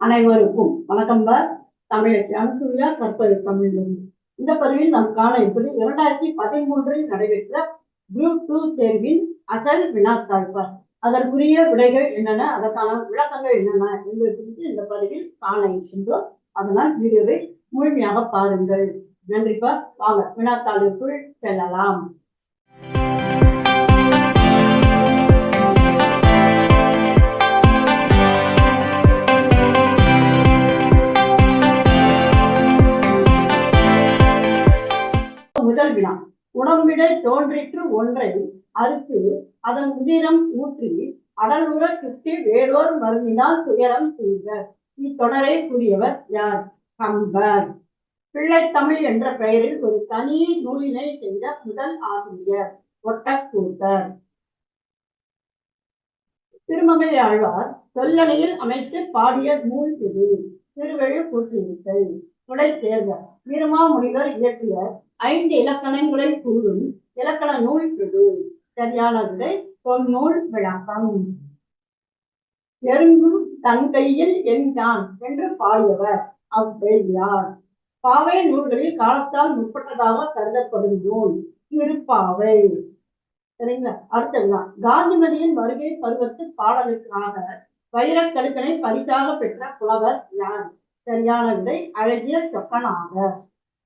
அனைவருக்கும் வணக்கம் பார் தமிழை அனுசூயா கற்பது தமிழ் இந்த பதிவில் நாம் காண இருப்பது இரண்டாயிரத்தி பதிமூன்றில் நடைபெற்ற குரூப் டூ தேர்வின் அசல் வினாத்தாழ்வார் அதற்குரிய விடைகள் என்னென்ன அதற்கான விளக்கங்கள் என்னென்ன என்பது குறித்து இந்த பதிவில் காண இருக்கின்றோம். அதனால் வீடியோவை முழுமையாக பாருங்கள். நன்றிப்பா வாங்க வினாத்தாளுக்குள் செல்லலாம். முதல் வினா உடம்பிட தோன்றிற்று ஒன்றை அறுத்து அதன் உதிரம் ஊற்றி அடலுற சுற்றி வேறோர் மருந்தினால் துயரம் செய்க இத்தொடரை கூறியவர் யார்? கம்பர். பிள்ளைத்தமிழ் என்ற பெயரில் ஒரு தனி நூலினை செய்த முதல் ஆசிரியர் ஒட்டக்கூத்தர். திருமங்கை ஆழ்வார் சொல்லணியில் அமைத்து பாடிய நூல் இது. திருவெழு கூற்றிருக்கை துடை தேர்க. வீரமாமுனிவர் இயற்றிய ஐந்து இலக்கணங்களை கூறும் இலக்கண நூல் இது. சரியான விடை தொன்னூல் விளக்கம். எறும்பும் தன் கையில் எண்தான் என்று பாடியவர். அவ்வையார் பாவை நூல்களில் காலத்தால் முற்பட்டதாக கருதப்படும் நூல் திருப்பாவை சரிங்களா? அடுத்ததுதான். காந்திமதியின் வருகை பருவத்து பாடலுக்காக வைரக்கடுக்கனை பரிசாக பெற்ற புலவர் யார்? சரியான விடை அழகிய சொக்கனாக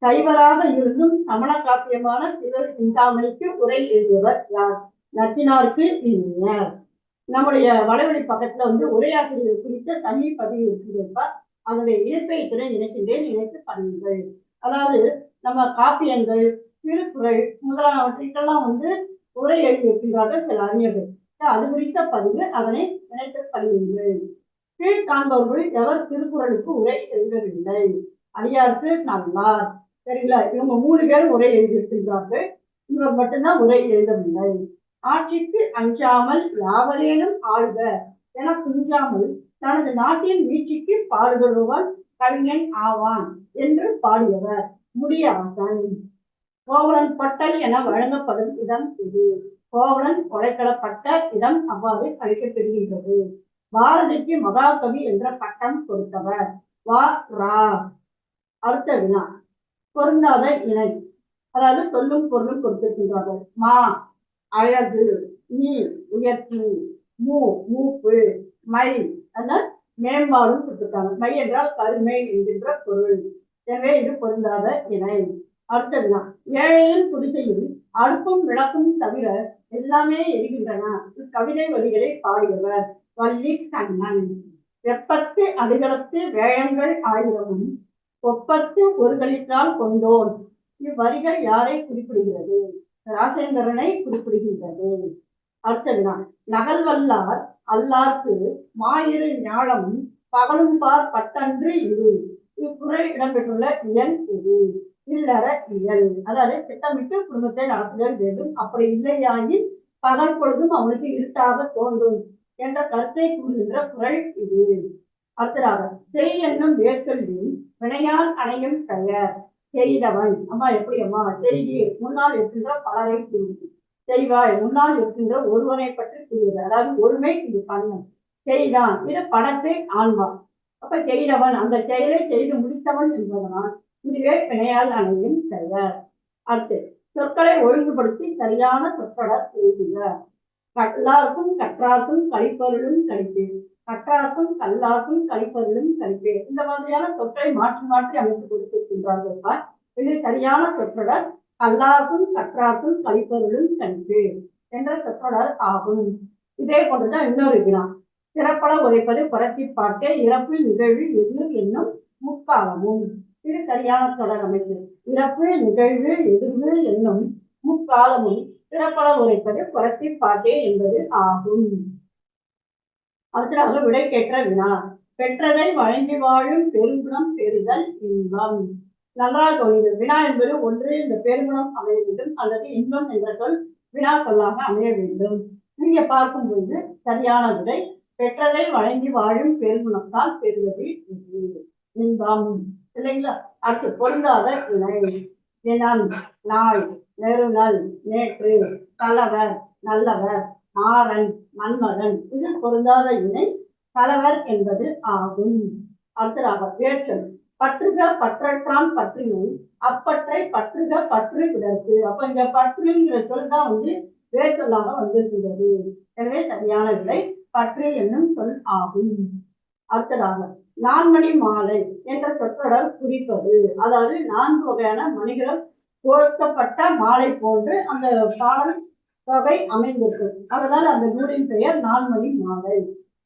சைவராக இருந்தும் சமண காப்பியமான சிவர் சிந்தாமணிக்கு உரை எழுதியவர் யார்? நச்சினாருக்கு இனியர். நம்முடைய வலைவழி பக்கத்துல வந்து உரையாசிரியர் குறித்த தனி பதிவு இருக்கிறார் அதனுடைய இணைப்பை இத்துடன் இணைக்கின்றேன். இணைத்து பண்ணுங்கள் அதாவது நம்ம காப்பியங்கள் திருக்குறள் முதலானவற்றுக்கெல்லாம் வந்து உரை எழுதியிருக்கின்றார்கள் சில அறிஞர்கள். அது குறித்த பதிவு அதனை இணைத்து பண்ணுங்கள் கீழ் காண்பவர்கள் எவர் திருக்குறளுக்கு உரை எழுதவில்லை. அடியாருக்கு நல்லார். சரிங்களா? இவங்க மூணு பேர் உரை எழுதியிருக்கின்றார்கள். இவர் மட்டும்தான் உரை எழுதவில்லை. ஆட்சிக்கு அஞ்சாமல் யாவரேனும் ஆழ்க. என துஞ்சாமல் தனது நாட்டின் வீழ்ச்சிக்கு பாடுபடுபவன் கவிஞன் ஆவான் என்று பாடியவர் முடியாசன் கோவலன் பட்டல் என வழங்கப்படும் இடம் இது. கோவலன் கொலைக்களப்பட்ட இடம் அவ்வாறு அழைக்கப்படுகின்றது. பாரதிக்கு மகாகவி என்ற பட்டம் கொடுத்தவர். வா ரா. அடுத்த வினா. பொருந்தாத இணை. அதாவது சொல்லும் பொருளும் கொடுத்திருக்கின்றார்கள். மா அழகு நீ உயர்ச்சி மூ மூப்பு மை. அதான் மேம்பாடும் கொடுத்திருக்காங்க. மை என்றால் கருமை என்கின்ற பொருள். எனவே இது பொருந்தாத இணை. அடுத்ததுதான் ஏழையின் குடிசையில் அடுப்பும் விளக்கும் தவிர எல்லாமே எரிகின்றன. இக்கவிதை வரிகளை பாடியவர் வள்ளி கண்ணன். வெப்பத்து அடிகளத்து வேழங்கள் ஆயிரமும் ஒப்பத்து ஒருகளிற்றால் கொண்டோன். இவ்வரிகள் யாரை குறிப்பிடுகிறது? ராசேந்திரனை குறிப்பிடுகின்றது. அடுத்ததுதான் நகல் வல்லார் அல்லார்க்கு மாயிரு ஞாழமும் பகலும் பார் பட்டன்று இரு. இக்குறை இடம்பெற்றுள்ள இயல் இது. இல்லற இயல். அதாவது திட்டமிட்டு குடும்பத்தை நடத்துதல் வேண்டும். அப்படி இல்லையாயின் பகல் பொழுதும் அவனுக்கு இருட்டாக தோன்றும் என்ற கருத்தை கூறுகின்ற குரல் இது. அடுத்ததாக செய் என்னும் வேர்க்கல்வி வினையால் அணையும் பெயர். செய்தவன் அம்மா எப்படி அம்மா? செய்தி முன்னால் இருக்கின்ற பலரை கூறுது செய்வாய். முன்னால் இருக்கின்ற ஒருவனை பற்றி கூறுகிறது அதாவது ஒருமை இது பண்ணும் செய்தான். இது படத்தை ஆண்பான். அப்ப செய்தவன் அந்த செயலை செய்து முடித்தவன் என்பதனால் இதுவே பிணையால் அணையும் செயல் அடுத்து சொற்களை ஒழுங்குபடுத்தி சரியான சொற்றொடர் எழுதுக. கல்லாக்கும் கற்றார்க்கும் கழிப்பொருளும் கழிப்பு கற்றார்க்கும் கல்லார்க்கும் கழிப்பொருளும் கழிப்பு இந்த மாதிரியான சொற்களை மாற்றி மாற்றி அமைத்து கொடுத்திருக்கின்றார்கள் இது சரியான சொற்றொடர். கல்லார்க்கும் கற்றார்க்கும் கழிப்பொருளும் கழிப்பு என்ற சொற்றொடர் ஆகும். இதே போன்றுதான் இன்னொரு வினா. சிறப்பட உரைப்பது புரட்சி பாட்டு இறப்பு நிகழ்வு எதிர் என்னும் முக்காலமும். திரு சரியான தொடர் அமைப்பு இறப்பு நிகழ்வு எதிர்வு என்னும் முக்காலமும் சிறப்பட உரைப்பது புரட்சி பாட்டே என்பது ஆகும். அடுத்ததாக விடை கேட்ட வினா. பெற்றதை வழங்கி வாழும் பெருங்குணம் பெறுதல் இன்பம். நன்றாக கவனிங்கள் வினா என்பது ஒன்று இந்த பெருங்குணம் அமைய வேண்டும் அல்லது இன்பம் என்ற சொல் வினா சொல்லாக அமைய வேண்டும். இங்க பார்க்கும்போது சரியான விடை பெற்றதை வழங்கி வாழும் பெருங்குணத்தால் பெறுவது இன்பம். இல்லைங்களா? அடுத்து பொருந்தாத இணை தினம் நாள் நெருநல் நேற்று கலவர் நல்லவர் ஆரன் மன்மதன். இது பொருந்தாத இணை தலைவர் என்பது ஆகும். அடுத்ததாக வேற்றல் பற்றுக பற்றற்றாம் பற்றினும் அப்பற்றை பற்றுக பற்று விடற்கு அப்ப இந்த பற்றுங்கிற சொல் தான் வந்து வேற்றலாக வந்திருக்கிறது எனவே சரியான விடை பற்று என்னும் சொல் ஆகும். அடுத்ததாக நான்மணி மாலை என்ற சொற்றொடர் குறிப்பது. அதாவது நான்கு வகையான மணிகளும் கோர்க்கப்பட்ட மாலை போன்று அந்த பாடல் தொகை அமைந்திருக்கும் அதனால் அந்த நூலின் பெயர் நான்மணி மாலை.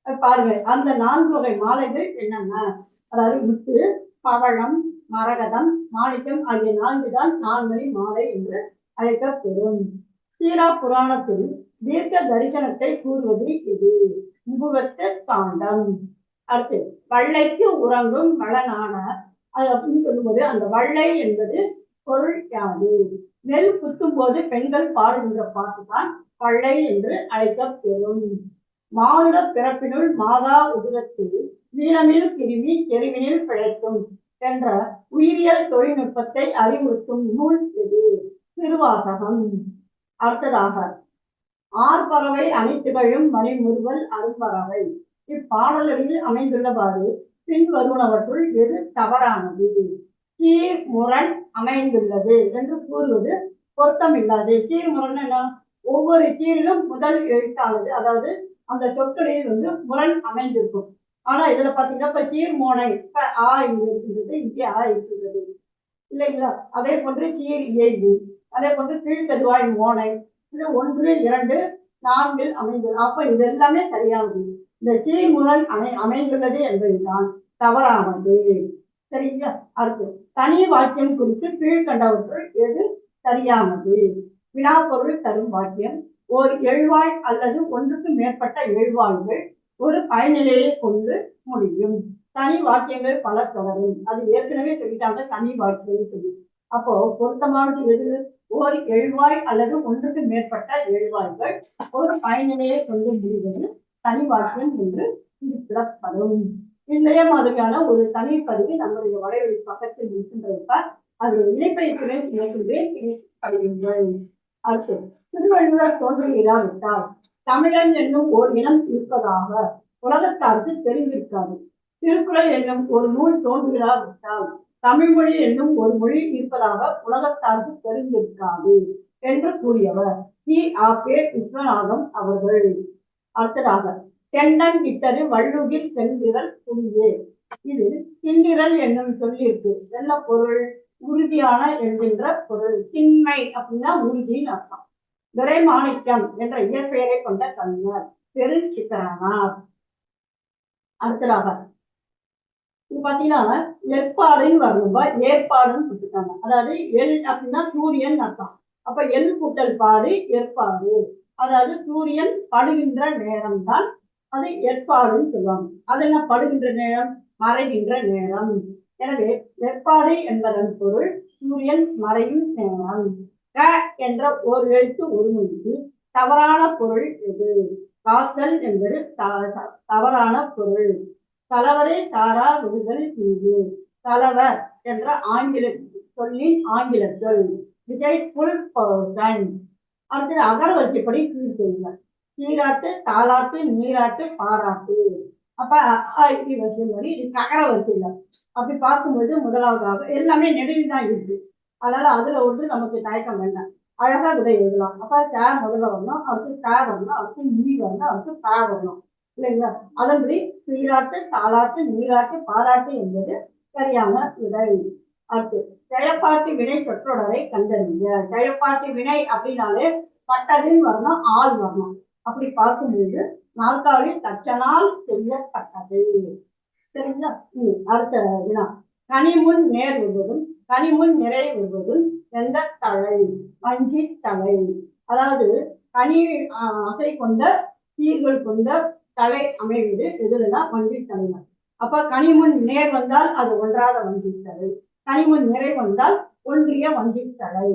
பாருங்க அந்த நான்கு வகை மாலைகள் என்னென்ன? அதாவது முத்து பவழம் மரகதம் மாணிக்கம் ஆகிய நான்கு தான் நான்மணி மாலை என்று அழைக்கப்பெறும் சீரா புராணத்தில் தீர்க்க தரிசனத்தை கூறுவது இது. முகத்த பாண்டம். அடுத்து வள்ளைக்கு உறங்கும் வளனான அது அப்படின்னு சொல்லும்போது அந்த வள்ளை என்பது பொருள் யாது நெல் குத்தும் போது பெண்கள் பாடுகின்ற பாட்டு தான் வள்ளை என்று அழைக்கப்பெறும். மானுட பிறப்பினுள் மாதா உதிரத்தில் நீளமில் கிருமி செருவினில் பிழைக்கும் என்ற உயிரியல் தொழில்நுட்பத்தை அறிவுறுத்தும் நூல் இது திருவாசகம். அடுத்ததாக ஆர்பறவை அனைத்துகளும் மணிமுறுவல் அரும்பறவை. இப்பாடலில் அமைந்துள்ளவாறு பின்வருவனவற்றுள் எது தவறானது? கீழ்முரண் அமைந்துள்ளது என்று கூறுவது பொருத்தமில்லாது. கீழ்முரண் என்ன? ஒவ்வொரு கீழிலும் முதல் எழுத்தானது அதாவது அந்த சொற்களில் வந்து முரண் அமைந்திருக்கும். ஆனா இதுல பாத்தீங்கன்னா இப்ப கீழ்மோனை இப்ப ஆ இருக்கின்றது இங்கே ஆ இருக்கின்றது. இல்லைங்களா? அதே போன்று கீழ் இயல்பு அதே போன்று கீழ்கதுவாய் மோனை இது ஒன்று இரண்டு நான்கில் அமைந்தது. அப்ப இது எல்லாமே சரியானது. இந்த சீர்முரண் அமை அமைந்துள்ளது என்பதுதான் தவறானது. சரிங்களா? அடுத்து தனி வாக்கியம் குறித்து கீழ்கண்டவற்றுள் எது சரியானது? வினாப்பொருள் தரும் வாக்கியம் ஓர் எழுவாய் அல்லது ஒன்றுக்கு மேற்பட்ட எழுவாய்கள் ஒரு பயனிலையை கொண்டு முடியும். தனி வாக்கியங்கள் பல தொடரும். அது ஏற்கனவே சொல்லிட்டாங்க தனி வாக்கியம் சொல்லி. அப்போ பொருத்தமானது எது? ஓர் எழுவாய் அல்லது ஒன்றுக்கு மேற்பட்ட எழுவாய்கள் ஒரு பயனிலையை கொண்டு முடிவது தனி என்று குறிப்பிடப்படும் இதே மாதிரியான ஒரு தனி பதிவு நம்முடைய வலையொலி பக்கத்தில் இருக்கின்றப்ப அது இணைப்பயிற்சியுடன் இணைக்கின்றேன் படியுங்கள் அடுத்து திருவள்ளுவர் தோன்றியிடாவிட்டால் தமிழன் என்னும் ஓர் இனம் இருப்பதாக உலகத்தாருக்கு தெரிந்திருக்காது. திருக்குறள் என்னும் ஒரு நூல் தோன்றுகிறாவிட்டால் தமிழ் மொழி என்னும் ஒரு மொழி இருப்பதாக உலகத்தாருக்கு தெரிந்திருக்காது என்று கூறியவர். டி ஆ. பே விஸ்வநாதம் அவர்கள். அடுத்ததாக தென்னன் இட்டரு வள்ளுகில் செந்திரல் புரியே இது திண்டிரல் என்னும் சொல்லிருக்கு நல்ல பொருள் உறுதியான என்கின்ற பொருள். திண்மை அப்படின்னா உறுதின்னு அர்த்தம். துரைமாணிக்கம் என்ற இயற்பெயரை கொண்ட கவிஞர் பெருஞ்சித்திரனார் அடுத்ததாக இது பாத்தீங்கன்னா ஏற்பாடுன்னு வரணும்பா ஏற்பாடுன்னு கொடுத்துருக்காங்க. அதாவது எல் அப்படின்னா சூரியன் அர்த்தம். அப்ப எல் கூட்டல் பாடு ஏற்பாடு. அதாவது சூரியன் படுகின்ற நேரம் தான் அது ஏற்பாடுன்னு சொல்லுவாங்க. அது என்ன படுகின்ற நேரம் மறைகின்ற நேரம். எனவே ஏற்பாடு என்பதன் பொருள் சூரியன் மறையும் நேரம். க என்ற ஒரு எழுத்து ஒரு தவறான பொருள் எது? காத்தல் என்பது த- த- தவறான பொருள். தலைவரே தாரா விடுதல் மீது தலைவர் என்ற ஆங்கில சொல்லின் ஆங்கில சொல். விஜய்ஃபுல் பர்சன் அடுத்தது அகரவரிசைப்படி கீழ் செய்யுங்க சீராட்டு தாளாட்டு நீராட்டு பாராட்டு. அப்ப வரிசை வரி இது ககர வரிசையில அப்படி பார்க்கும்போது முதலாவதாக எல்லாமே நெடுவில் தான் இருக்கு. அதனால அதுல ஒன்று நமக்கு தயக்கம் வேண்டாம். அழகா விட எழுதலாம். அப்ப த முதல்ல வரணும் அடுத்து த வரணும் அடுத்து நீ வரணும் அடுத்து பே வரணும். இல்லைங்களா? அதன்படி சீராட்டு தாளாட்டு நீராட்டு பாராட்டு என்பது சரியான விடை. அடுத்து ஜெயப்பாட்டு வினை சொற்றொடரை கண்டறிய ஜெயப்பாட்டு வினை அப்படின்னாலே பட்டதில் வரணும் ஆள் வரணும். அப்படி பார்க்கும்போது நாற்காலி தச்சனால் செய்யப்பட்டது சரிங்களா? அடுத்த வினா. கனிமுன் நேர் வருவதும் கனிமுன் நிறை வருவதும் எந்த தழை? வஞ்சி தலை அதாவது கனி அசை கொண்ட சீர்கள் கொண்ட தலை அமைவது எதுலனா வஞ்சி தலைவர் அப்ப கனிமுன் நேர் வந்தால் அது ஒன்றாத வஞ்சி தலை கனிமுன் நிறை வந்தால் ஒன்றிய வண்டி தலை.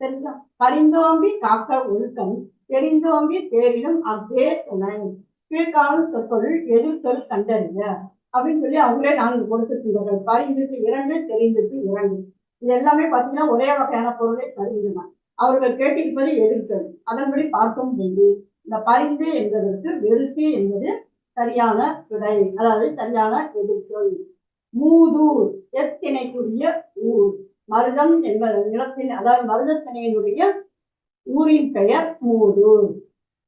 சரிங்களா? பரிந்தோம்பி காக்க ஒழுக்கம் தெரிந்தோம்பி தேரிலும் அவ்வே துணை. கீழ்காணும் சொற்பொருள் எதிர் சொல் கண்டறிய அப்படின்னு சொல்லி அவங்களே நான்கு கொடுத்துருக்கிறார்கள் பரிந்துக்கு இரண்டு தெரிந்துக்கு இரண்டு. இது எல்லாமே பார்த்தீங்கன்னா ஒரே வகையான பொருளை தருகின்றன அவர்கள் கேட்டிருப்பது எதிர்த்தல் அதன்படி பார்க்கும் போது இந்த பரிந்து என்பதற்கு வெறுத்து என்பது சரியான விடை. அதாவது சரியான எதிர்ச்சொல் மூதூர் எத்திணைக்குரிய ஊர். மருதம் என்பது நிலத்தின் அதாவது மருதத்திணையினுடைய ஊரின் பெயர் மூதூர்.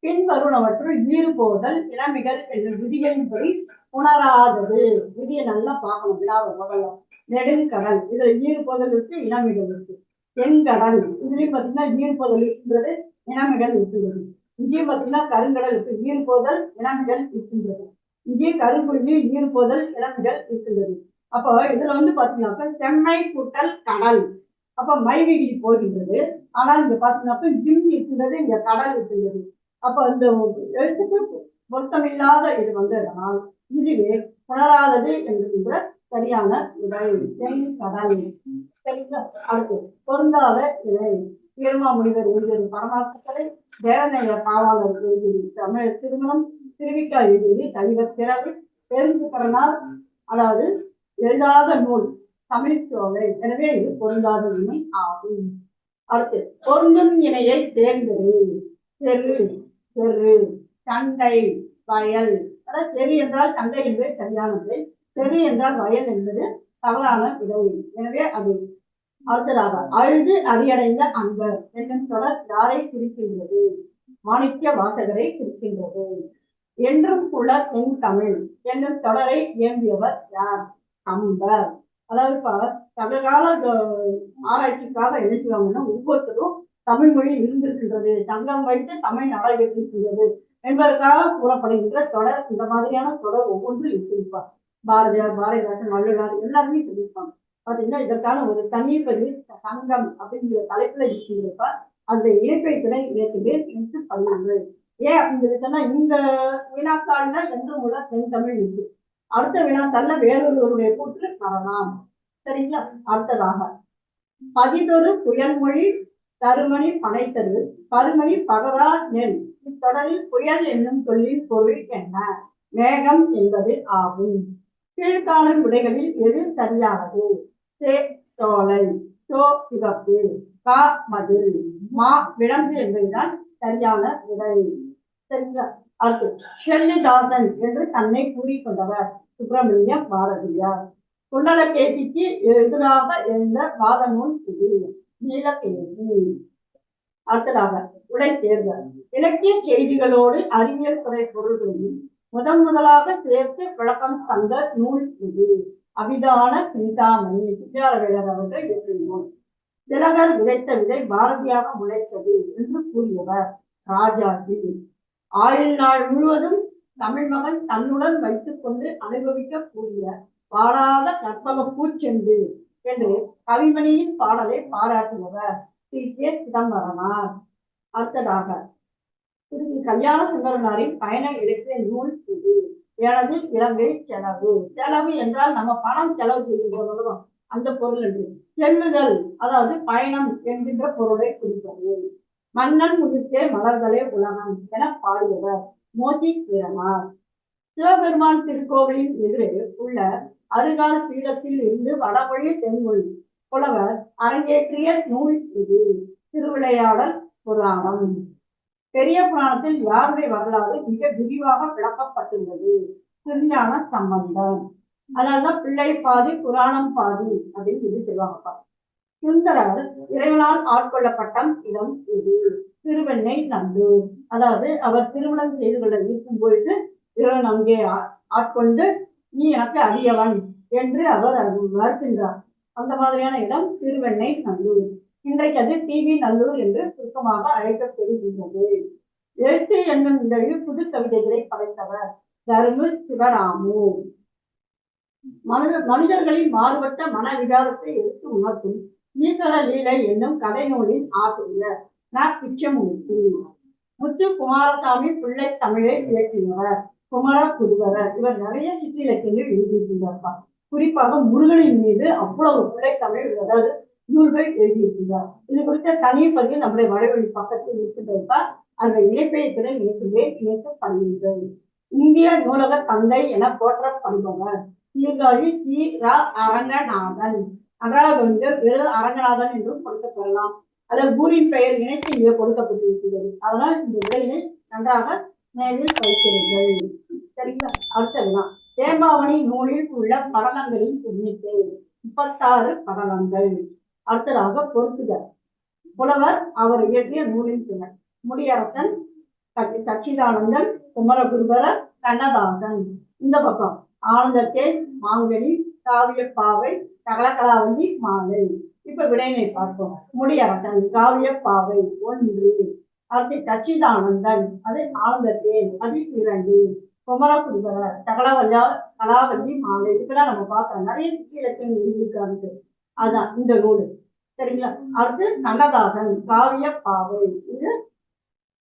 பின்வருவனவற்றுள் ஈறுபோதல் இளமிகள் என்ற விதிகளின்படி உணராதது. விதியை நல்லா பார்க்கணும் விழாவை முதல்ல. நெடுங்கடல் இதுல ஈறுபோதல் இருக்கு இளமிகள் இருக்கு. தென்கடல் இதுலயும் பாத்தீங்கன்னா ஈறுபோதல் இருக்கின்றது இளமிகள் இருக்கின்றது. இங்கேயும் பார்த்தீங்கன்னா கருங்கடல் இருக்கு ஈறுபோதல் இளமிகள் இருக்கின்றது. இங்கேயும் கருங்குருவி ஈறுபோதல் இளமிகள் இருக்கின்றது. அப்போ இதுல வந்து பாத்தீங்கன்னாக்கா செம்மை கூட்டல் கடல். அப்ப மைவிகி போகின்றது. ஆனால் இங்க பாத்தீங்கன்னாக்கா ஜிம் இருக்கின்றது இங்க கடல் இருக்கின்றது அப்ப இந்த எழுத்துக்கு பொருத்தமில்லாத இது வந்ததனால் இதுவே புணராதது என்கின்ற சரியான விடை தென் கடல். சரிங்களா? அடுத்து பொருந்தாத இலை திருமா முனிவர் எழுதியது பரமார்த்தக்கலை தேவநேய பாவாளர் எழுதியது தமிழ் திருமணம் திருவிக்கா எழுதியது தலைவர் திறவு பெருந்துக்கரனார் அதாவது எழுதாத நூல் தமிழ் எனவே இது பொருந்தாத இணை ஆகும். அடுத்து பொருந்தும் இணையை தேர்ந்தெடு. செரு செரு சண்டை வயல். அதாவது செரு என்றால் சண்டை என்பது சரியானது செரு என்றால் வயல் என்பது தவறான விடை. எனவே அது அடுத்ததாக அழுது அடியடைந்த அன்பர் என்னும் தொடர் யாரை குறிக்கின்றது? மாணிக்க வாசகரை குறிக்கின்றது. என்றும் புல தென் தமிழ் என்னும் தொடரை இயம்பியவர் யார்? அம்பர். அதாவது இப்ப சங்ககால ஆராய்ச்சிக்காக என்ன ஒவ்வொருத்தரும் தமிழ் மொழி இருந்திருக்கின்றது. சங்கம் வைத்து தமிழ் நடைபெற்றிருக்கின்றது என்பதற்காக கூறப்படுகின்ற தொடர் இந்த மாதிரியான தொடர் ஒவ்வொன்றும் இருந்திருப்பார் பாரதியார் பாரதிதாசன் வள்ளுவர் எல்லாருமே சொல்லியிருப்பாங்க பாத்தீங்கன்னா இதற்கான ஒரு தனி பதிவு சங்கம் அப்படிங்கிற தலைப்புல இருக்கின்றப்ப அந்த இயற்கை துணை இயற்கை இணைத்து பதிவுகள் ஏன் அப்படின்னு சொன்னா இந்த வினாத்தாள்ல என்ற மூலம் தென் தமிழ் இருக்கு அடுத்த வினா தள்ள வேறொருவருடைய கூற்று வரலாம் சரிங்களா? அடுத்ததாக. பதினொரு புயல்மொழி தருமணி பனைத்தது பருமணி பகரா நெல். இத்தொடரில் புயல் என்னும் சொல்லின் பொருள் என்ன? மேகம் என்பது ஆகும். கீழ்காணும் விடைகளில் எது சரியானது? சே சோலை சோ சிவப்பு. கா மதில். மா விளம்பு என்பதுதான் சரியான விடை. சரிங்களா? ஷெல்லிதாசன் என்று தன்னை கூறிக்கொண்டவர் சுப்பிரமணிய பாரதியார். குண்டலகேசிக்கு எதிராக எழுந்த வாத நூல் இது. நீலகேசி அடுத்ததாக உடை தேர்தல். இலக்கிய செய்திகளோடு அறிவியல் துறை பொருள்களையும் முதன் முதலாக சேர்த்து விளக்கம் தந்த நூல் இது. அபிதான சிந்தாமணி சித்தாரவேலர் அவர்கள் இயற்றிய திலகர் விதைத்த விதை பாரதியாக முளைத்தது என்று கூறியவர் ராஜாஜி. ஆயுள் நாள் முழுவதும் தமிழ் மகன் தன்னுடன் வைத்துக் கொண்டு அனுபவிக்கக்கூடிய பாடாத கற்பக பூச்செண்டு என்று கவிமணியின் பாடலை பாராட்டுபவர் ஸ்ரீ கே. சிதம்பரனார். அடுத்ததாக திருச்சி கல்யாண சுந்தரனாரின் பயண இலக்கிய நூல் இது எனது இலங்கை செலவு. செலவு என்றால் நம்ம பணம் செலவு செய்யும் அந்த பொருள் என்று. செல்லுதல் அதாவது பயணம் என்கின்ற பொருளை குறிப்பது. மன்னன் முதிர்த்தே மலர்களே உலகம் என பாடியவர் மோதி கிரணார் சிவபெருமான் திருக்கோவிலின் எதிரே உள்ள அருகால் பீடத்தில் இருந்து வடமொழி தென்மொழி புலவர் அரங்கேற்றிய நூல் இது. திருவிளையாடல் புராணம். பெரிய புராணத்தில் யாருடைய வரலாறு மிக விரிவாக விளக்கப்பட்டுள்ளது திருஞான சம்பந்தம் அதனாலதான் பிள்ளை பாதி புராணம் பாதி அப்படின்னு சொல்லி சொல்லுவாங்கப்பா சுந்தரர் இறைவனால் ஆட்கொள்ளப்பட்ட இடம் இது. திருவெண்ணை நந்தூர் அதாவது அவர் திருமணம் செய்து கொள்ள இருக்கும் பொழுது இறைவன் அங்கே ஆ- ஆட்கொண்டு நீ எனக்கு அடியவன் என்று அவர் வருகின்றார். அந்த மாதிரியான இடம் திருவெண்ணை நல்லூர் இன்றைக்கு அது டிவி நல்லூர் என்று சுருக்கமாக அழைக்கப்படுகின்றது. எழுத்து என்னும் இதழில் புது கவிதைகளை படைத்தவர் தருமு சிவராமு. மனித மனிதர்களின் மாறுபட்ட மன விகாரத்தை எடுத்து உணர்த்தும் ஈஸ்வர லீலை என்னும் கதை நூலின் ஆசிரியர். ந. பிச்சமூர்த்தி முத்து குமாரசாமி பிள்ளை தமிழை இயற்றியவர். குமர புதுவரர் இவர் நிறைய சிற்றிலக்கியங்கள் எழுதியிருக்கின்றார் குறிப்பாக முருகனின் மீது அவ்வளவு பிள்ளை தமிழ் அதாவது நூல்கள் எழுதியிருக்கின்றார். இது குறித்த தனி பதிவு நம்முடைய வடவழி பக்கத்தில் இருக்கின்றதால் அந்த இணைப்பையத்துடன் இணைப்பிலே இணைக்கப்படுகின்றது. இந்திய நூலக தந்தை என போற்றப்படுபவர். சீர்காழி சி. ரா. அரங்கநாதன். அகராகவிஞர் பெரு அரங்கநாதன் என்றும் கொடுக்கப்பெறலாம் அதில் பூரின் பெயர் இணைத்து இங்கே கொடுக்கப்பட்டிருக்கிறது. அதனால் இந்த விடையினை நன்றாக நினைவில் வைத்திருங்கள். சரிங்களா? அடுத்ததுதான். தேம்பாவணி நூலில் உள்ள படலங்களின் எண்ணிக்கை. முப்பத்தாறு படலங்கள். அடுத்ததாக பொறுத்துக புலவர் அவர் இயற்றிய நூலின் துணை முடியரசன் சச்சிதானந்தன் குமரகுருபரர் கண்ணதாசன். இந்த பக்கம். ஆனந்தத்தேன் மாங்கனி காவியப்பாவை ஒளி மாலை. இப்ப விடையினை பார்ப்போம். முடியரசன் காவியப்பாவை ஒன்று. அடுத்து சச்சிதானந்தன் அது ஆழ்ந்தத்தேன் அது இரண்டு. குமரகுருபரர் சகலவல்லா கலாவல்லி மாலை. இப்பெல்லாம் நம்ம பார்த்தோம் நிறைய சிக்கி இருக்காது அதுதான் இந்த நூல். சரிங்களா? அடுத்து கண்ணதாசன் காவியப்பாவை இது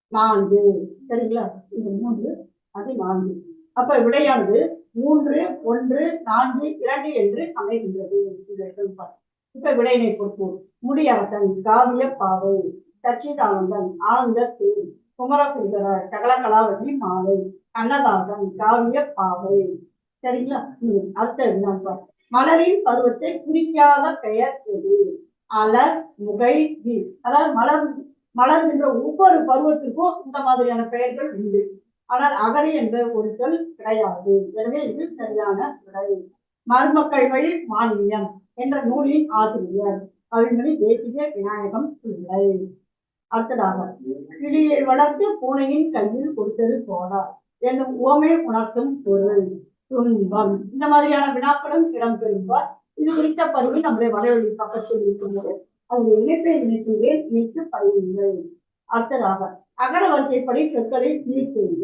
நான்கு. சரிங்களா? இந்த மூன்று அது நான்கு. அப்ப விடையானது மூன்று ஒன்று நான்கு இரண்டு என்று அமைகின்றது. இந்த சொல்பார். இப்ப விடையினை பொறுப்போம். முடியரசன் காவிய பாவை சச்சிதானந்தன் ஆனந்த தேன் குமரசுந்தரர் சகலகலாவதி மாலை கண்ணதாசன் காவிய பாவை. சரிங்களா? ம், அடுத்தது நான் மலரின் பருவத்தை குறிக்காத பெயர் எது? அலர் முகை அதாவது மலர் மலர்கின்ற ஒவ்வொரு பருவத்திற்கும் இந்த மாதிரியான பெயர்கள் உண்டு. ஆனால் அகரி என்ற ஒரு சொல் கிடையாது. எனவே இது சரியான விடை. மருமக்கள் வழி மானியம் என்ற நூலின் ஆசிரியர் கவிமணி தேசிய விநாயகம் பிள்ளை அடுத்ததாக கிளியை வளர்த்து பூனையின் கையில் கொடுத்தது போல என்னும் ஓமை உணர்த்தும் பொருள் துன்பம். இந்த மாதிரியான வினாக்களும் இடம்பெறுவார் இது குறித்த பதிவு நம்முடைய வலைவழி பக்கத்தில் இருக்கும்போது அது இணைப்பை இணைத்துள்ளேன். இணைத்து பதிவுங்கள். அடுத்ததாக அகர வரிசைப்படி சொற்களை சீர் செய்க.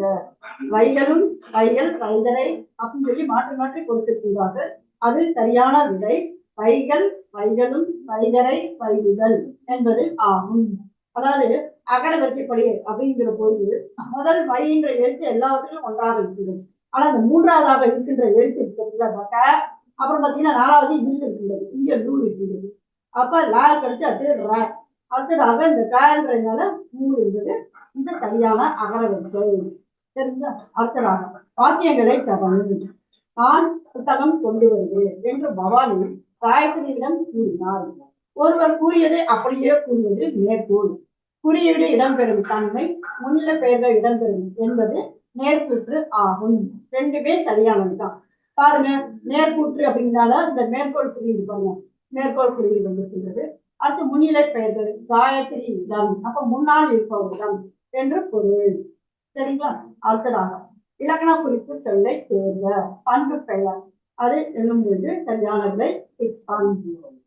வைகளும் வைகள் வைதரை அப்படின்னு சொல்லி மாற்றி மாற்றி கொடுத்திருக்கிறார்கள் அது சரியான விடை. வைகள் வைகளும் வைதரை வைகுதல் என்பது ஆகும். அதாவது அகர வரிசைப்படி அப்படிங்கிற போது முதல் வை எழுத்து எல்லாவற்றிலும் ஒன்றாக இருக்கிறது ஆனா அந்த மூன்றாவதாக இருக்கின்ற எழுத்து இருக்கிறதுல க அப்புறம் பாத்தீங்கன்னா நாலாவது இல் இருக்கின்றது. இங்க நூல் இருக்கின்றது. அப்ப லா கழிச்சு அது அடுத்ததாக இந்த காயன்றதுனால மூணு இருந்தது இந்த சரியான அகர வரிசை சரிங்களா? அடுத்ததாக வாக்கியங்களை கவனம் நான் புத்தகம் கொண்டு வருது என்று பவானி காயத்ரியிடம் கூறினார். ஒருவர் கூறியதை அப்படியே கூறுவது மேற்கோள். குறியீடு இடம்பெறும் தன்மை முன்னில பெயர்கள் இடம்பெறும் என்பது நேர்கூற்று ஆகும். ரெண்டுமே சரியானதுதான் பாருங்க நேர்கூற்று அப்படின்னால இந்த மேற்கோள் குறியீடு பாருங்க. மேற்கோள் குறியீடு வந்து அடுத்து முன்னிலை பெயர்கள் காயத்ரி இடம் அப்ப முன்னால் இருப்பவரிடம் என்று பொருள். சரிங்களா? அடுத்ததாக இலக்கண குறிப்பு சொல்லை தேர்க. பண்பு பெயர். அது என்னும் பொழுது சரியான விலை சிற்பம்.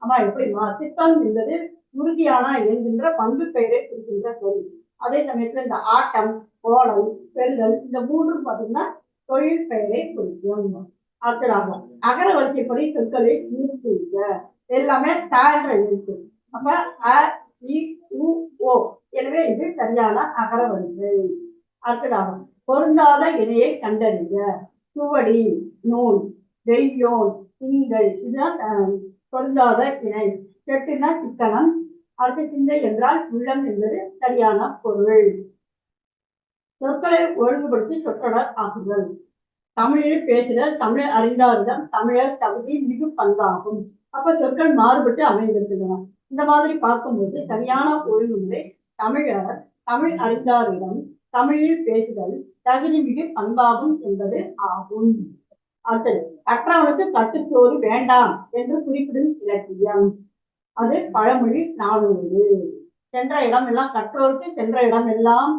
ஆமா எப்படிமா சிற்பம் என்பது உறுதியான என்கின்ற பண்பு பெயரை குறிக்கின்ற சொல். அதே சமயத்துல இந்த ஆட்டம் கோலம் பெருதல் இந்த மூன்றும் பார்த்தீங்கன்னா தொழில் பெயரை குறிக்கும். அடுத்ததாக அகர வரிசைப்படி சொற்களை சீர் எல்லாமே தாழ்ற எழுத்து. அப்ப அ இ உ ஓ. எனவே இது சரியான அகர வரிசை. அடுத்ததாக பொருந்தாத இணையை கண்டறிய. சுவடி நூல் வெய்யோன் திங்கள். இதுதான் பொருந்தாத இணை. கெட்டுனா சிக்கனம். அடுத்த சிந்தை என்றால் உள்ளம் என்பது சரியான பொருள். சொற்களை ஒழுங்குபடுத்தி சொற்றொடர் ஆகுதல் தமிழில் பேசுகிற தமிழ் அறிந்தாரிடம் தமிழர் தகுதி மிகு பங்காகும் அப்ப சொற்கள் மாறுபட்டு அமைந்திருக்கின்றன. இந்த மாதிரி பார்க்கும்போது சரியான ஒழுங்குமுறை தமிழர் தமிழ் அறிந்தாரிடம் தமிழில் பேசுதல் தகுதி மிகு பண்பாகும் என்பது ஆகும். அடுத்தது கற்றவனுக்கு கட்டுச்சோறு வேண்டாம் என்று குறிப்பிடும் இலக்கியம். அது பழமொழி நானூறு சென்ற இடம் எல்லாம் கற்றோருக்கு சென்ற இடம் எல்லாம்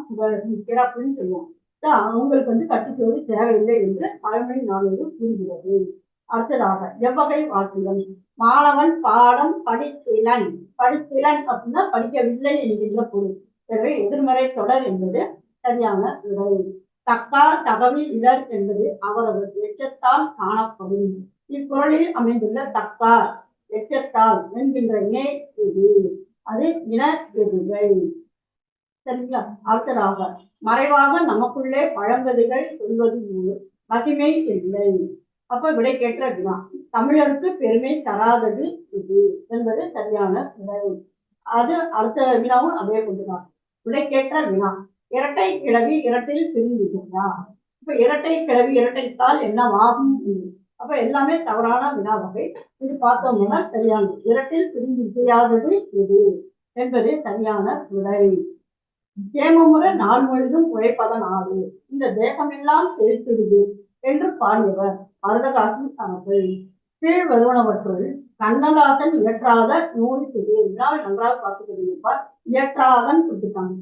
சிறப்புன்னு சொல்லுவோம் அவங்களுக்கு வந்து கட்டுச்சோறு தேவையில்லை என்று பழமொழி நானூறு கூறுகிறது. அடுத்ததாக எவ்வகை வாக்கியம் மாணவன் பாடம் படித்திலன். படித்திலன் அப்படின்னா படிக்கவில்லை என்கின்ற பொருள். எனவே எதிர்மறை தொடர் என்பது சரியான விடை. தக்கார் தகவல் இடர் என்பது அவரது எச்சத்தால் காணப்படும். இக்குறளில் அமைந்துள்ள தக்கார் எச்சத்தால் என்கின்ற இணை எது? அது இன எதுகை சரிங்களா? அடுத்ததாக மறைவாக நமக்குள்ளே பழங்கதிகள் சொல்வது மகிமை இல்லை. அப்ப விடை கேட்ட வினா தமிழருக்கு பெருமை தராதது இது என்பது சரியான விடை. அது அடுத்த வினாவும் அதே கொண்டுதான் விடை கேட்ட வினா இரட்டை கிழவி இரட்டில் பிரிந்துகிறதா இப்ப இரட்டை கிழவி இரட்டைத்தால் என்னவாகும்? அப்ப எல்லாமே தவறான வினா வகை. இது பார்த்தோம்னா சரியானது. இரட்டில் பிரிந்து செய்யாதது எது? என்பது சரியான விடை. தேமமுறை நாள் முழுதும் உழைப்பதன் ஆறு. இந்த தேகமெல்லாம் செலுத்திடுது என்று பாடியவர். மருதகாசன் அவர்கள் கீழ் வருவனவற்றுள் கண்ணதாசன் இயற்றாத நூல் இது விழாவை நன்றாக பார்த்துக்கொண்டிருப்பார். இயற்றாதன் கொடுத்துட்டாங்க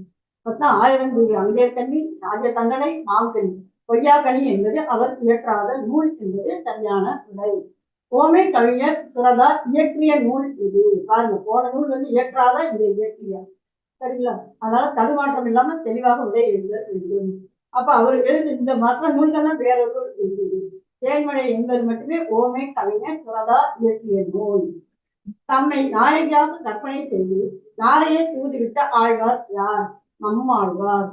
மொத்தம் ஆயிரம் கூடிய அங்கேற்கண்ணி ராஜ தண்டனை மாங்கனி பொய்யாக்கணி என்பது அவர் இயற்றாத நூல் என்பது சரியான விடை. ஓமை கவிஞர் சுரதா இயற்றிய நூல் இது. பாருங்க போன நூல் வந்து இயற்றாத இதை இயற்றிய. சரிங்களா? அதனால தடுமாற்றம் இல்லாம தெளிவாக விடை எழுத வேண்டும். அப்ப அவர்கள் இந்த மற்ற நூல்கள்லாம் வேறொரு இருக்குது தேன்மழை என்பது மட்டுமே ஓமை கவிஞர் சுரதா இயற்றிய நூல். தம்மை நாயகியாக கற்பனை செய்து யாரையே தூதிவிட்ட ஆழ்வார் யார்? நம்மாழ்வார்.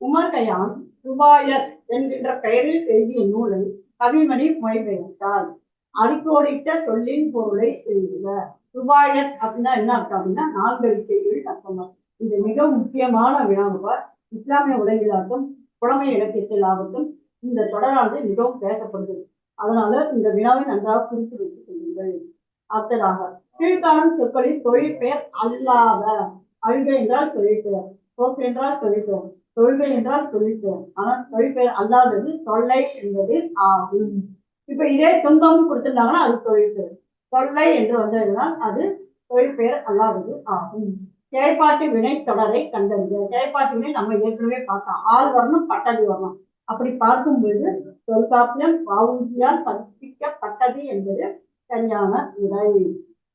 உமர் கயான் சுபாயர் என்கின்ற பெயரில் எழுதிய நூலை கவிமணி மொழிபெயர்த்தார். அடிக்கோடிட்ட சொல்லின் பொருளை எழுதுக சுபாயத் அப்படின்னா என்ன அர்த்தம் அப்படின்னா நான்கறிக்கைகள் அர்த்தம் இது மிக முக்கியமான வினாவுவார். இஸ்லாமிய உலகிலாகட்டும் புலமை இலக்கியத்தில் ஆகட்டும் இந்த தொடரானது மிகவும் பேசப்படுது அதனால இந்த வினாவை நன்றாக குறித்து வைத்துக் கொள்ளுங்கள். அடுத்ததாக கீழ்காணும் சொற்களில் தொழில் பெயர் அல்லாத அழுகை என்றால் தொழிற்பெயர் போக்கு என்றால் தொழிற்பெயர் தொழுகை என்றால் தொழிற்பெயர். ஆனால் தொழிற்பெயர் அல்லாதது தொல்லை என்பது ஆகும். இப்ப இதே துன்பம் கொடுத்திருந்தாங்கன்னா அது தொழிற்பெயர். தொல்லை என்று வந்ததுனால் அது தொழிற்பெயர் அல்லாதது ஆகும். செயற்பாட்டு வினை தொடரை கண்டறிந்த செயற்பாட்டு வினை நம்ம ஏற்கனவே பார்த்தோம். ஆள் வரணும் பட்டது வரணும். அப்படி பார்க்கும்போது தொல்காப்பியம் பாவூசியால் பதிப்பிக்கப்பட்டது என்பது சரியான விடை.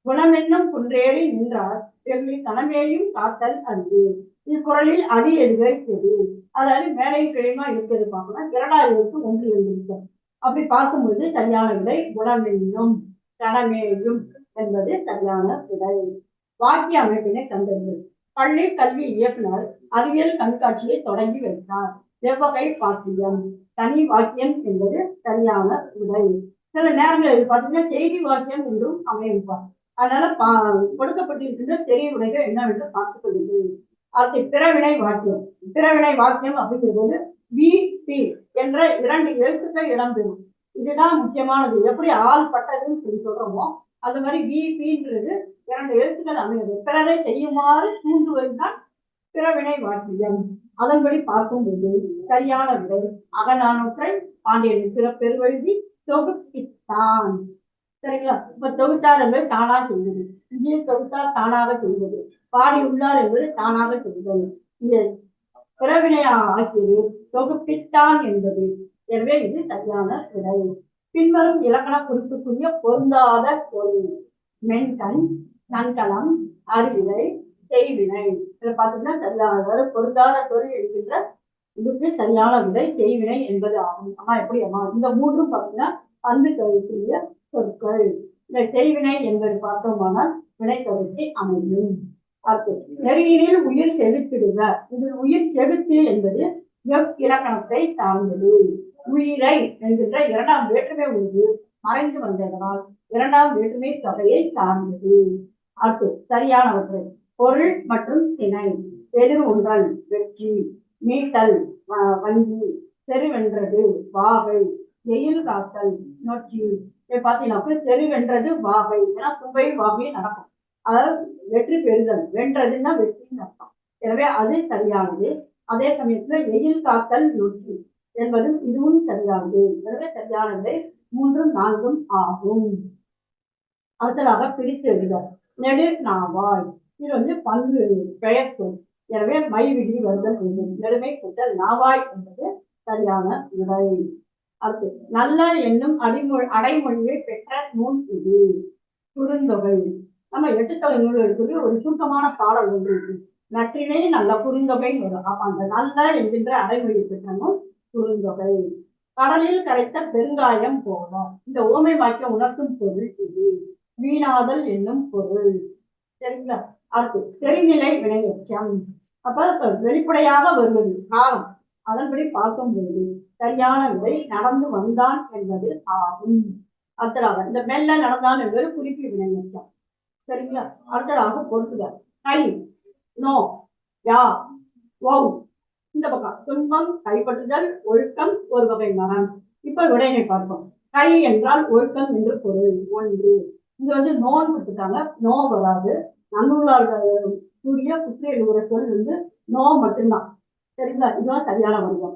குணமென்னும் குன்றேறி நின்றார். எங்களின் தலைமையையும் காத்தல் அன்று. இக்குறளில் அடி எழுகிறது அதாவது மேலையும் கிழமா இருக்கிறது பார்க்கணும் இரண்டாயிரத்து ஒன்று எழுதியிருக்க அப்படி பார்க்கும்போது சரியான விடை குணமென்னும் தலைமையும் என்பது சரியான விடை. வாக்கிய அமைப்பினை கண்டறிந்தது பள்ளி கல்வி இயக்குனர் அறிவியல் கண்காட்சியை தொடங்கி வைத்தார். எவ்வகை பாக்கியம் தனி வாக்கியம் என்பது சரியான உடை. சில நேரங்களில் பார்த்தீங்கன்னா செய்தி வாக்கியம் என்றும் அமைப்பார் அதனால பா கொடுக்கப்பட்டிருக்கின்ற தெரிய உடைகள் என்னவென்று பார்த்துக் கொள்ளுங்கள். அடுத்து பிறவினை வாக்கியம். பிறவினை வாக்கியம் அப்படிங்கிறது வி பி என்ற இரண்டு எழுத்துக்கள் இடம்பெறும். இதுதான் முக்கியமானது. எப்படி ஆள் பட்டதுன்னு சொல்லி சொல்றோமோ அது மாதிரி விபின்றது இரண்டு எழுத்துக்கள் அமைவது பிறரை செய்யுமாறு தூண்டுவதுதான் பிறவினை வாக்கியம் அதன்படி பார்க்கும்போது சரியான விடை. அகநானூற்றை பாண்டியன் பிற பெருவழுதி தொகுப்பித்தான் சரிங்களா? இப்ப தொகுத்தார் என்பது தானா செய்தது. இங்கே தொகுத்தார் தானாக செய்தது. பாடி உள்ளார் என்பது தானாக செய்தது. இது பிறவினையா ஆக்கியது தொகுப்பித்தான் என்பது. எனவே இது சரியான விடை. பின்வரும் இலக்கண குறிப்புக்குரிய பொருந்தாத பொருள். மென்கண் நன்கலம் அறிவிலை செய்வினை. இதில் பார்த்தீங்கன்னா சரியான அதாவது பொருந்தாத சொல் என்கின்ற இதுக்கு சரியான விடை செய்வினை என்பது ஆகும். அம்மா எப்படி அம்மா? இந்த மூன்றும் பார்த்தீங்கன்னா பந்து கருத்துடைய சொற்கள். இந்த செய்வினை என்பது பார்த்தோமானால் வினை கருத்தை அமையும். நெறியினில் உயிர் செலுத்திடுக இதில் உயிர் செலுத்து என்பது எவ் இலக்கணத்தை சார்ந்தது. உயிரை என்கின்ற இரண்டாம் வேற்றுமை உண்டு மறைந்து வந்ததனால் இரண்டாம் வேற்றுமை தொகையை சார்ந்தது. அடுத்து சரியானவற்றை பொருள் மற்றும் திணை எதிர் ஒன்றல் வெற்றி மீட்டல் வங்கி செருவென்றது வாகை எயில் காத்தல் நொச்சி இதை பார்த்தீங்கன்னா செருவென்றது வாகை ஏன்னா தும்பை வாகை நடக்கும். அதாவது வெற்றி பெறுதல் வென்றதுன்னா வெற்றின்னு அர்த்தம். எனவே அது சரியானது. அதே சமயத்துல எயில் காத்தல் நொச்சி என்பது இதுவும் சரியானது. எனவே சரியானது மூன்றும் நான்கும் ஆகும். அடுத்ததாக பிரித்து எழுத நெடு நாவாய். இது வந்து பண்பு பெயர் சொல் எனவே மை விதி வருதல் வேண்டும் நெடுமை கூட்டல் நாவாய் என்பது சரியான விடை. அடுத்து நல்ல என்னும் அடிமொழி அடைமொழியை பெற்ற நூல் இது. குறுந்தொகை. நம்ம எட்டுத்தொகை நூல் இருக்குது ஒரு சுருக்கமான பாடல் ஒன்று இருக்கு நற்றினை நல்ல குறுந்தொகை வரும் அப்ப அந்த நல்ல என்கின்ற அடைமொழியை பெற்ற நூல் குறுந்தொகை. கடலில் கரைத்த பெருங்காயம் போல. இந்த ஓமை வாக்கியம் உணர்த்தும் பொருள் இது. வீணாதல் என்னும் பொருள். சரிங்களா? அடுத்து தெரிநிலை வினையச்சம் அப்ப வெளிப்படையாக வருவது காலம் அதன்படி பார்க்கும்போது சரியான விடை நடந்து வந்தான் என்பது ஆகும். அடுத்ததாக இந்த மெல்ல நடந்தான் என்பது குறிப்பு வினையச்சம் சரிங்களா? அடுத்ததாக பொறுத்துதல் கை நோ யா ஓ இந்த பக்கம் துன்பம் கைப்பற்றுதல் ஒழுக்கம் ஒரு வகை மரம் இப்ப விடையினை பார்ப்போம். கை என்றால் ஒழுக்கம் என்று பொருள். ஒன்று. இங்க வந்து நோன் கொடுத்துட்டாங்க. நோ வராது. நன்னூலாளர்கள் கூடிய குற்ற எழுகிற சொல் வந்து நோ மட்டும்தான். சரிங்களா? இதுதான் சரியான வடிவம்.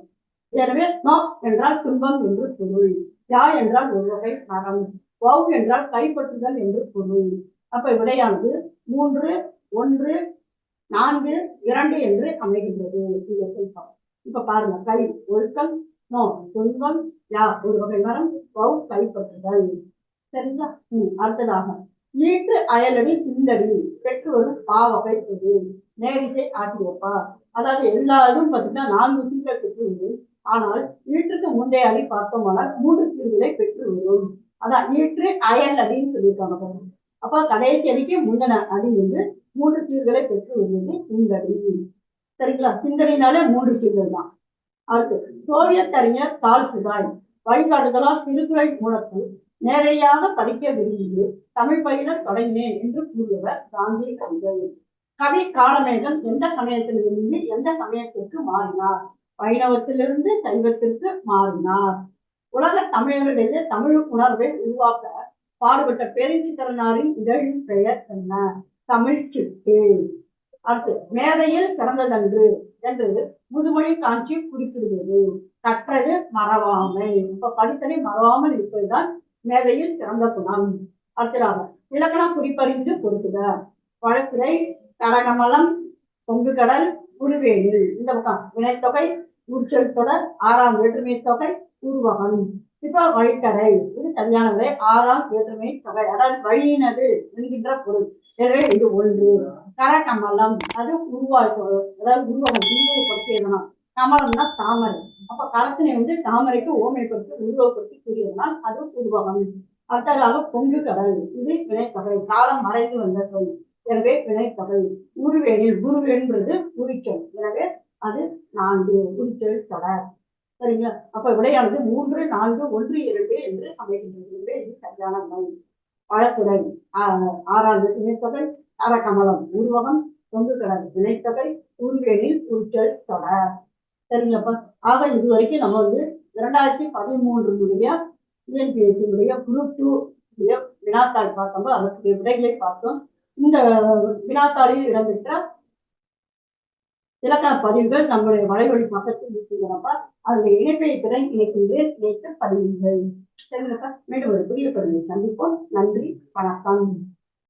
எனவே நோ என்றால் துன்பம் என்று பொருள். யா என்றால் ஒரு வகை மரம் வவ் என்றால் கைப்பற்றுதல் என்று பொருள். அப்ப விடையானது மூன்று ஒன்று நான்கு இரண்டு என்று அமைகின்றது. இதை சொல்பம் இப்ப பாருங்க. கை ஒழுக்கம் நோ துன்பம் யா ஒரு வகை மரம் வவ் கைப்பற்றுதல். சரிங்களா? அடுத்ததாக. ஈற்று அயலடி சிந்தடி பெற்று வரும் பாவகை பொது நேரிசை ஆட்டியப்பா. அதாவது எல்லா இதுவும் பார்த்தீங்கன்னா நான்கு சிங்கள் பெற்று வரும் ஆனால் ஈற்றுக்கு முந்தைய அடி பார்த்தோம்னால் மூன்று சிறுகளை பெற்று வரும் அதான் ஈற்று அயல் அடின்னு சொல்லியிருக்காங்க அப்ப கடைசி அடிக்கு முந்தின அடி வந்து மூன்று சீர்களை பெற்று வருவது சிந்தடி சரிங்களா? சிந்தடினாலே மூன்று சீர்கள் தான். அடுத்து சோவியத் அறிஞர் தால் சுதாய் வழிகாட்டுதலால் திருக்குறள் மூலத்தில் நேரடியாக படிக்க விரும்பி தமிழ் பயில தொடங்கினேன் என்று கூறியவர் காந்தி கவிதை கவி காலமேகம் எந்த சமயத்திலிருந்து எந்த சமயத்திற்கு மாறினார்? வைணவத்திலிருந்து சைவத்திற்கு மாறினார். உலக தமிழர்களிடையே தமிழ் உணர்வை உருவாக்க பாடுபட்ட பெருஞ்சித்திரனாரின் இதழின் பெயர் என்ன? தமிழ் சிட்டு அடுத்து மேதையில் சிறந்ததன்று என்று முதுமொழி காட்சி குறிப்பிடுகிறது. கற்றது மறவாமை. இப்ப படித்தலை மறவாமல் இருப்பதுதான் மேதையில் சிறந்த குணம். அடுத்ததாக இலக்கணம் குறிப்பறிந்து பொறுத்துக வழக்குரை கடகமலம் பொங்கு கடல் உருவேனில் இந்த பக்கம் வினைத்தொகை உட்சொல் தொடர் ஆறாம் வேற்றுமை தொகை உருவகம். இப்ப வழிக்கடை இது சரியான விலை ஆறாம் வேற்றுமை தொகை. அதாவது வழியினது என்கின்ற பொருள். எனவே இது ஒன்று. கரகமலம் அது உருவாக்க அதாவது உருவகம் உருவகப்படுத்தி எழுதணும் கமலம்னா தாமரை. அப்ப கலத்தினை வந்து தாமரைக்கு ஓமைப்படுத்தி உருவப்படுத்தி கூறியதனால் அது உருவகம் அடுத்ததாக பொங்கு கடல். இது வினைத்தொகை காலம் மறைந்து வந்த சொல். எனவே வினைத்தொகை உருவேனில் உருவேன்றது உரிச்சொல். எனவே அது நான்கு உரிச்சொல் தொடர் சரிங்களா? அப்ப விடையானது மூன்று நான்கு ஒன்று இரண்டு என்று அமைகின்றது. எனவே இது சரியான விடை. பழத்துறை. ஆறாவது வினைத்தொகை அறக்கமலம் உருவகம் பொங்கு கடல். வினைத்தொகை உருவேனில் உரிச்சொல் தொடர் சரிங்களாப்பா? ஆக இது வரைக்கும் நம்ம வந்து இரண்டாயிரத்தி பதிமூன்றுடைய டிஎன்பிஎஸ்சியுடைய குரூப் டூ வினாத்தாள் பார்த்தோம். அதற்குரிய விடைகளை பார்த்தோம். இந்த வினாத்தாளில் இடம்பெற்ற இலக்கண பதிவுகள் நம்முடைய வலைவழி பக்கத்தில் இருக்கின்றனப்பா அதனுடைய இணைப்பை திறன் இணைக்கின்றே இணைத்து பதிவுகள் சரிங்களப்பா? மீண்டும் ஒரு புதிய பதிவை சந்திப்போம். நன்றி. வணக்கம்.